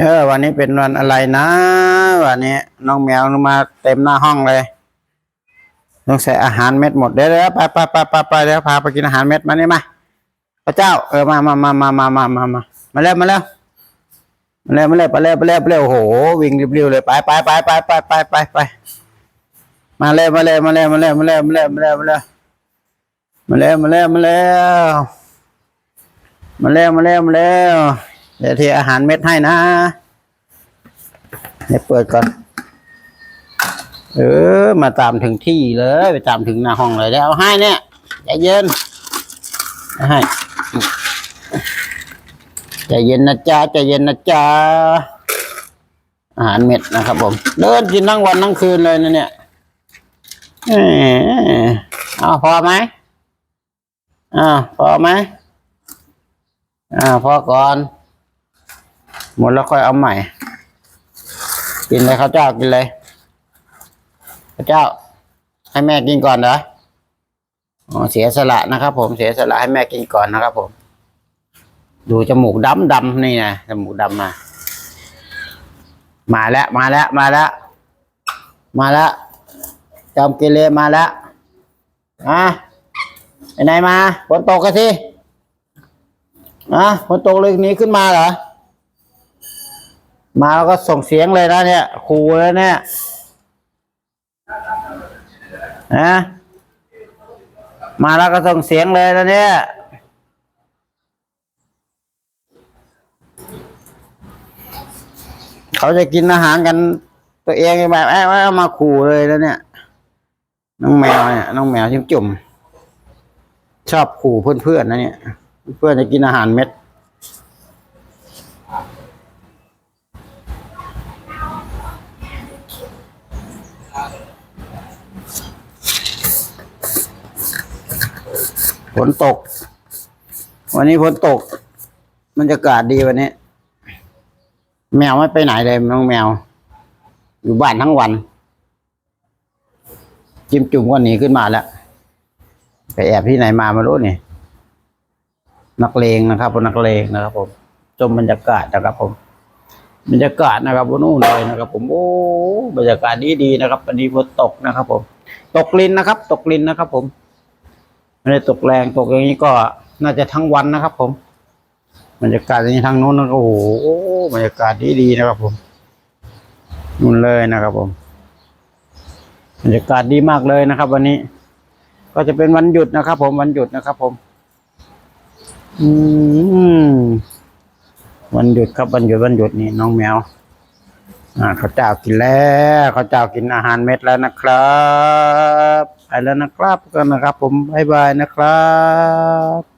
เออ วันนี้เป็นวันอะไรนะ วันนี้น้องแมวมาเต็มหน้าห้องเลยต้องใส่อาหารเม็ดหมดเดี๋ยวเดี๋ยวไปไปไปไปไปเดี๋ยวพาไปกินอาหารเม็ดมานี่มาพระเจ้า เออมามามามามามามามามาเร็วมาเร็วมาเร็วมาเร็วไปเร็วไปเร็วไปเร็วโอ้โหวิ่งเริบๆเลยไปไปไปไปไปไปไปไปมาเร็วมาเร็วมาเร็วมาเร็วมาเร็วมาเร็วมาเร็วมาเร็วมาเร็วมาเร็วมาเร็วมาเร็วมาเร็วมาเร็ว เดี๋ยวเทอาหารเม็ดให้นะเดี๋ยวเปิดก่อน เออ มาตามถึงที่เลย ไปตามถึงหน้าห้องเลยแล้วให้เนี่ยใจเย็นให้ใจเย็นนะจ๊ะใจเย็นนะจ๊ะอาหารเม็ดนะครับผมเดินกินทั้งวันทั้งคืนเลยนะเนี่ยเออเอาพอไหมอ่าพอไหมอ่าพอก่อน หมดแล้วค่อยเอาใหม่ กินเลยข้าวเจ้ากินเลยพระเจ้า ให้แม่กินก่อนเหรออ๋อเสียสละนะครับ ผมเสียสละให้แม่กินก่อนนะครับ ผม ดูจมูกดำดำนี่นะจมูกดำมามาแล้วมาแล้วมาแล้วมาแล้วจอมเกเรมาแล้วอะไปไหนมาฝนตกกันสิอะฝนตกเลยหนี้ขึ้นมาเหรอ มาแล้วก็ส่งเสียงเลยนะเนี่ยขู่เลยเนี่ยนะมาแล้วก็ส่งเสียงเลยแล้วเนี่ยเขาจะกินอาหารกัน ตัวเองแบบแอบเอามาขู่เลยแล้วเนี่ย น้องแมวเนี่ยน้องแมวชิมจุ่มชอบขู่เพื่อนๆนะเนี่ย เพื่อนจะกินอาหารเม็ด ฝนตก วันนี้ฝนตก มันจะอากาศดีวันนี้ แมวไม่ไปไหนเลยน้องแมว อยู่บ้านทั้งวัน จิ้มจุ่มก็หนีขึ้นมาแล้วไปแอบที่ไหนมาไม่รู้นี่นักเลงนะครับนักเลงนะครับ ผมชมบรรยากาศนะครับ ผม บรรยากาศนะครับบนนู่นเลยนะครับ ผมโอ้บรรยากาศดีดีนะครับวันนี้ฝนตกนะครับ ผม ตกลินนะครับ ตกลินนะครับ ผม ไม่ได้ตกแรงตกอย่างนี้ก็น่าจะทั้งวันนะครับ ผมบรรยากาศอย่างนี้ทางโน้นนะโอ้โหบรรยากาศดีดีนะครับ ผมนู่นเลยนะครับ ผมบรรยากาศดีมากเลยนะครับ วันนี้ ก็จะเป็นวันหยุดนะครับ ผมวันหยุดนะครับ ผม อืมวันหยุดครับวันหยุดวันหยุดนี่น้องแมว อ่าเขาเจ้ากินแล้วข้าเจ้ากินอาหารเม็ดแล้วนะครับ ไปแล้วนะครับกันนะครับ ผมบายบายนะครับ